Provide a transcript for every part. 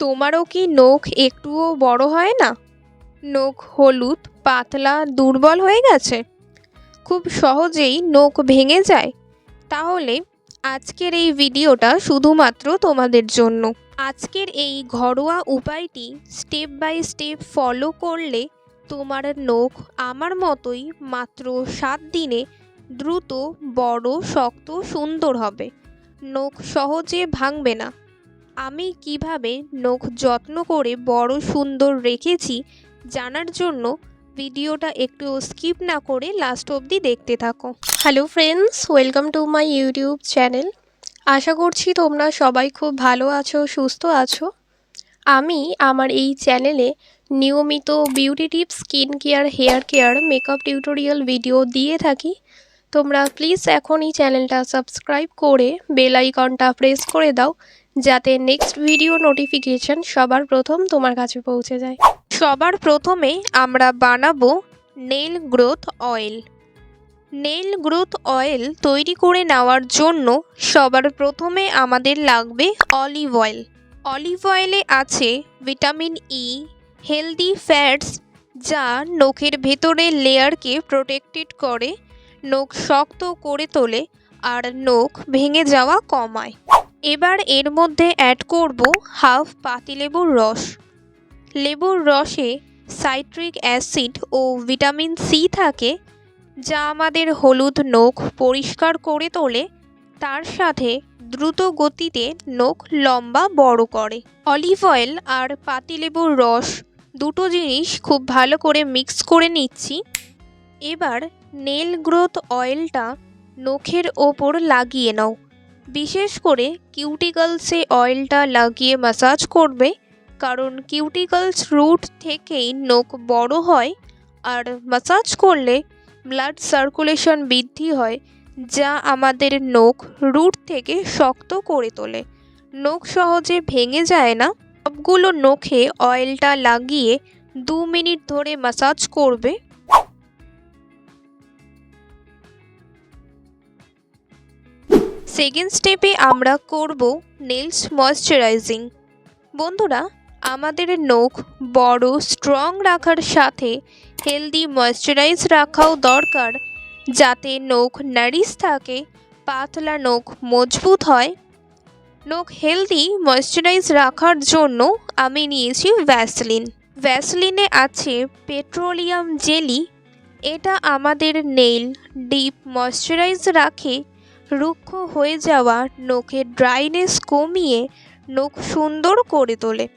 তোমারও কি নখ একটুও বড় হয় না? নখ হলুদ, পাতলা, দুর্বল হয়ে গেছে? খুব সহজেই নখ ভেঙে যায়। তাহলে আজকের এই ভিডিওটা শুধুমাত্র তোমাদের জন্য। আজকের এই ঘরোয়া উপায়টি স্টেপ বাই স্টেপ ফলো করলে তোমার নখ আমার মতোই মাত্র সাত দিনে দ্রুত, বড়, শক্ত, সুন্দর হবে। নখ সহজে ভাঙবে না। আমি কীভাবে নখ যত্ন করে বড় সুন্দর রেখেছি জানার জন্য ভিডিওটা একটু স্কিপ না করে লাস্ট অবধি দেখতে থাকো। Hello friends welcome to my YouTube channel আশা করছি তোমরা সবাই খুব ভালো আছো, সুস্থ আছো। আমি আমার এই চ্যানেলে নিয়মিত beauty tips skin care hair care makeup tutorial video দিয়ে থাকি। তোমরা প্লিজ এখনই চ্যানেলটা সাবস্ক্রাইব করে বেল আইকনটা প্রেস করে দাও। যাতে নেক্সট ভিডিও নোটিফিকেশন সবার প্রথম তোমার কাছে পৌঁছে যায়। সবার প্রথমে আমরা বানাবো nail growth oil nail growth oil তৈরি করে নেওয়ার জন্য সবার প্রথমে আমাদের লাগবে অলিভ অয়েল অলিভ অয়েলে আছে ভিটামিন ই হেলদি ফ্যাটস যা নখের ভেতরের লেয়ারকে প্রোটেক্টেড করে, নখ শক্ত করে তোলে আর নখ ভেঙে যাওয়া কমায়। এবার এর মধ্যে অ্যাড করব হাফ পাতিলেবুর রস। লেবুর রসে সাইট্রিক অ্যাসিড ও ভিটামিন সি থাকে, যা আমাদের হলুদ নখ পরিষ্কার করে তোলে, তার সাথে দ্রুত গতিতে নখ লম্বা বড় করে। অলিভ অয়েল আর পাতিলেবুর রস দুটো জিনিস খুব ভালো করে মিক্স করে নিচ্ছি। এবার নেল গ্রোথ অয়েলটা নখের ওপর লাগিয়ে নাও। বিশেষ করে কিউটিকলসে অয়েলটা লাগিয়ে ম্যাসাজ করবে, কারণ কিউটিকলস রুট থেকেই নখ বড় হয়, আর ম্যাসাজ করলে ব্লাড সার্কুলেশন বৃদ্ধি হয়, যা আমাদের নখ রুট থেকে শক্ত করে তোলে। নখ সহজে ভেঙে যায় না, সবগুলো নখে অয়েলটা লাগিয়ে দু মিনিট ধরে ম্যাসাজ করবে। সেকেন্ড স্টেপে আমরা করব নেলস ময়শ্চারাইজিং। বন্ধুরা, আমাদের নখ বড়, স্ট্রং রাখার সাথে হেলদি ময়শ্চারাইজ রাখাও দরকার, যাতে নখ নারিশ থাকে, পাতলা নখ মজবুত হয়। নখ হেলদি ময়শ্চারাইজ রাখার জন্য আমি নিয়েছি ভ্যাসলিন। ভ্যাসলিনে আছে পেট্রোলিয়াম জেলি। এটা আমাদের নেইল, ডিপ ময়শ্চারাইজ রাখে রুক্ষ হয়ে যাওয়া নখের ড্রাইনেস কমিয়ে নখ সুন্দর করে তোলে।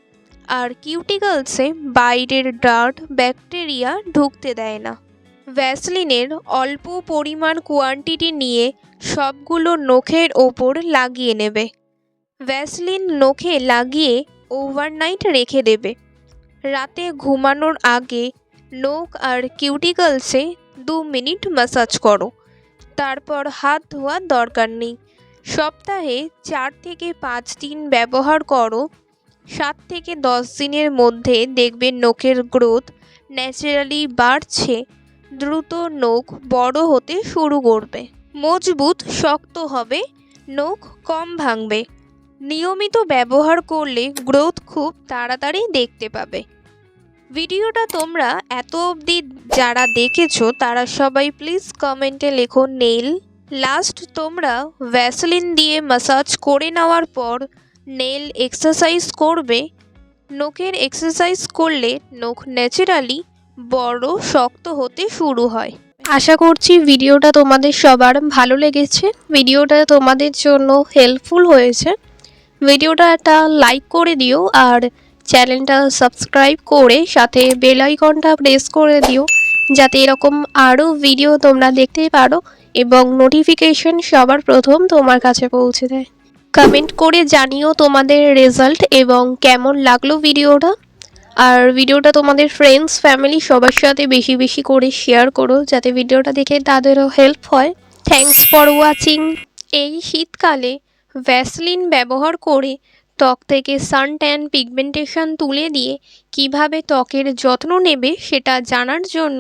আর কিউটিকলসে বাইরের ডার্ট ব্যাকটেরিয়া ঢুকতে দেয় না। ভ্যাসলিনের অল্প পরিমাণ কোয়ান্টিটি নিয়ে সবগুলো নখের ওপর লাগিয়ে নেবে। ভ্যাসলিন নখে লাগিয়ে ওভারনাইট রেখে দেবে। রাতে ঘুমানোর আগে নখ আর কিউটিকলসে দু মিনিট ম্যাসাজ করো। তারপর হাত ধোয়ার দরকার নেই। সপ্তাহে চার থেকে পাঁচ দিন ব্যবহার করো। সাত থেকে দশ দিনের মধ্যে দেখবে নখের গ্রোথ ন্যাচারালি বাড়ছে। দ্রুত নখ বড় হতে শুরু করবে। মজবুত, শক্ত হবে, নখ কম ভাঙবে। নিয়মিত ব্যবহার করলে গ্রোথ খুব তাড়াতাড়ি দেখতে পাবে। ভিডিওটা তোমরা এত অবধি যারা দেখেছ, তারা সবাই প্লিজ কমেন্টে লেখো নেইল লাস্ট তোমরা ভ্যাসলিন দিয়ে মাসাজ করে নেওয়ার পর নেল এক্সারসাইজ করবে। নখের এক্সারসাইজ করলে নখ ন্যাচারালি বড় শক্ত হতে শুরু হয়। আশা করছি ভিডিওটা তোমাদের সবার ভালো লেগেছে। ভিডিওটা তোমাদের জন্য হেল্পফুল হয়েছে। ভিডিওটা একটা লাইক করে দিও আর চ্যানেলটা সাবস্ক্রাইব করে সাথে বেল আইকনটা প্রেস করে দিও, যাতে এরকম আরও ভিডিও তোমরা দেখতে পারো এবং নোটিফিকেশন সবার প্রথম তোমার কাছে পৌঁছে দেয়। কমেন্ট করে জানিও তোমাদের রেজাল্ট এবং কেমন লাগল ভিডিওটা। আর ভিডিওটা তোমাদের ফ্রেন্ডস ফ্যামিলি সবার সাথে বেশি বেশি করে শেয়ার করো, যাতে ভিডিওটা দেখে তাদেরও হেল্প হয়। থ্যাংকস ফর ওয়াচিং এই শীতকালে ভ্যাসলিন ব্যবহার করে ত্বক থেকে সান ট্যান পিগমেন্টেশন তুলে দিয়ে কীভাবে ত্বকের যত্ন নেবে সেটা জানার জন্য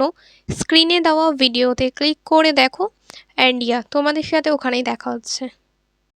স্ক্রিনে দেওয়া ভিডিওতে ক্লিক করে দেখো। অ্যান্ড ইয়া, তোমাদের সাথে ওখানেই দেখা হচ্ছে।